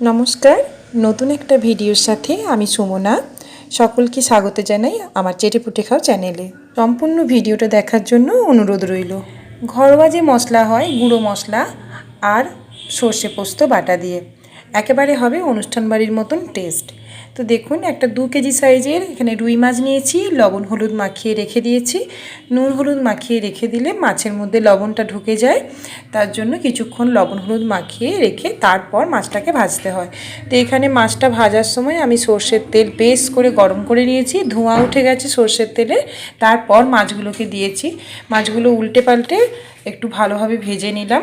নমস্কার, নতুন একটা ভিডিওর সাথে আমি সুমনা। সকলকে স্বাগত জানাই আমার চেটেপুটে খাও চ্যানেলে। সম্পূর্ণ ভিডিওটা দেখার জন্য অনুরোধ রইল। ঘরোয়া যে মশলা হয়, গুঁড়ো মশলা আর সর্ষে পোস্ত বাটা দিয়ে, একেবারে হবে অনুষ্ঠান বাড়ির মতন টেস্ট তো দেখুন, একটা দু কেজি সাইজের এখানে রুই মাছ নিয়েছি, লবণ, হলুদ মাখিয়ে রেখে দিয়েছি। নুন, হলুদ মাখিয়ে রেখে দিলে মাছের মধ্যে লবণটা ঢুকে যায়। তার জন্য কিছুক্ষণ লবণ, হলুদ মাখিয়ে রেখে তারপর মাছটাকে ভাজতে হয়। তো এখানে মাছটা ভাজার সময় আমি সর্ষের তেল বেশ করে গরম করে নিয়েছি, ধোঁয়া উঠে গেছে সর্ষের তেলে। তারপর মাছগুলোকে দিয়েছি। মাছগুলো উল্টে পাল্টে একটু ভালোভাবে ভেজে নিলাম।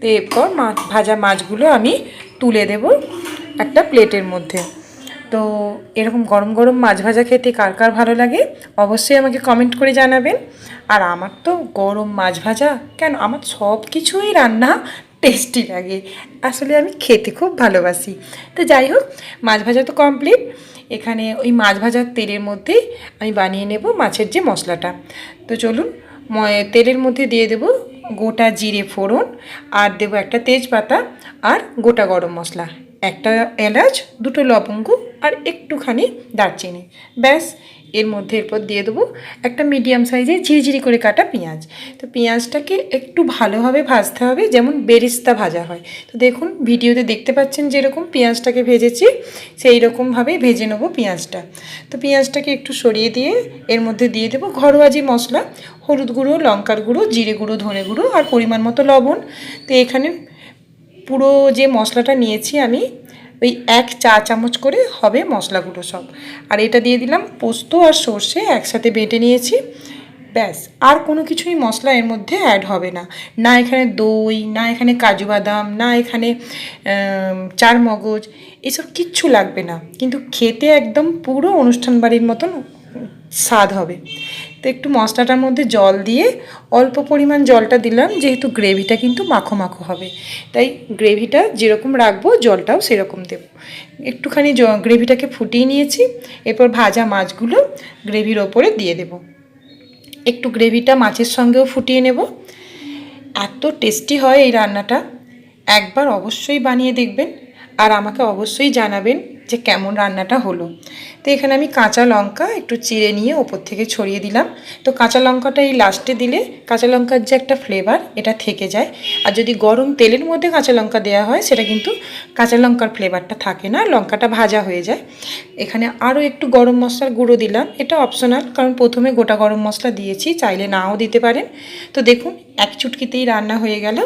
তো এরপর মাছ ভাজা মাছগুলো আমি তুলে দেব একটা প্লেটের মধ্যে। তো এরকম গরম গরম মাছ ভাজা খেতে কার কার ভালো লাগে, অবশ্যই আমাকে কমেন্ট করে জানাবেন। আর আমার তো গরম মাছ ভাজা, কেন? আমার সব কিছুই রান্না টেস্টি লাগে। আসলে আমি খেতে খুব ভালোবাসি। তো যাই হোক, মাছ ভাজা তো কমপ্লিট এখানে ওই মাছ ভাজার তেলের মধ্যেই আমি বানিয়ে নেব মাছের যে মশলাটা। তো চলুন তেলের মধ্যে দিয়ে দেব গোটা জিরে ফোড়ন আর দেবো একটা তেজপাতা আর গোটা গরম মশলা। একটা এলাচ, দুটো লবঙ্গ আর একটুখানি দারচিনি। ব্যাস, এর মধ্যে এরপর দিয়ে দেবো একটা মিডিয়াম সাইজে ঝিরিঝিরি করে কাটা পেঁয়াজ। তো পেঁয়াজটাকে একটু ভালোভাবে ভাজতে হবে, যেমন বেরিস্তা ভাজা হয়। তো দেখুন, ভিডিওতে দেখতে পাচ্ছেন যেরকম পেঁয়াজটাকে ভেজেছি, সেই রকমভাবেই ভেজে নেব পেঁয়াজটা। তো পেঁয়াজটাকে একটু সরিয়ে দিয়ে এর মধ্যে দিয়ে দেবো ঘরোয়া যে মশলা, হলুদ গুঁড়ো, লঙ্কার গুঁড়ো, জিরে গুঁড়ো, ধনে গুঁড়ো আর পরিমাণ মতো লবণ। তো এখানে পুরো যে মশলাটা নিয়েছি আমি ওই এক চা চামচ করে হবে মশলাগুলো সব। আর এটা দিয়ে দিলাম পোস্ত আর সর্ষে একসাথে বেটে নিয়েছি। ব্যাস, আর কোনো কিছুই মশলা এর মধ্যে অ্যাড হবে না। না এখানে দই, না এখানে কাজু বাদাম, না এখানে চার মগজ, এসব কিচ্ছু লাগবে না। কিন্তু খেতে একদম পুরো অনুষ্ঠান বাড়ির মতন স্বাদ হবে। তো একটু মশলাটার মধ্যে জল দিয়ে অল্প পরিমাণ জলটা দিলাম, যেহেতু গ্রেভিটা কিন্তু মাখো মাখো হবে। তাই গ্রেভিটা যেরকম রাখব, জলটাও সেরকম দেবো। একটুখানি গ্রেভিটাকে ফুটিয়ে নিয়েছি, এরপর ভাজা মাছগুলো গ্রেভির ওপরে দিয়ে দেবো। একটু গ্রেভিটা মাছের সঙ্গেও ফুটিয়ে নেব। এত টেস্টি হয় এই রান্নাটা, একবার অবশ্যই বানিয়ে দেখবেন, আর আমাকে অবশ্যই জানাবেন যে কেমন রান্নাটা হলো। তো এখানে আমি কাঁচা লঙ্কা একটু চিড়ে নিয়ে ওপর থেকে ছড়িয়ে দিলাম। তো কাঁচা লঙ্কাটা এই লাস্টে দিলে কাঁচা লঙ্কার যে একটা ফ্লেভার এটা থেকে যায়। আর যদি গরম তেলের মধ্যে কাঁচা লঙ্কা দেওয়া হয়, সেটা কিন্তু কাঁচা লঙ্কার ফ্লেভারটা থাকে না, লঙ্কাটা ভাজা হয়ে যায়। এখানে আরও একটু গরম মশলার গুঁড়ো দিলাম। এটা অপশনাল কারণ প্রথমে গোটা গরম মশলা দিয়েছি, চাইলে নাও দিতে পারেন। তো দেখুন, এক চুটকিতেই রান্না হয়ে গেল।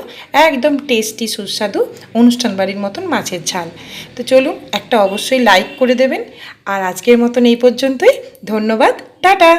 একদম টেস্টি সুস্বাদু অনুষ্ঠান বাড়ির মতন মাছের ঝাল। তো চলুন, একটা অবশ্যই লাইক করে দেবেন। আর আজকের মতন এই পর্যন্তই। ধন্যবাদ। টাটা!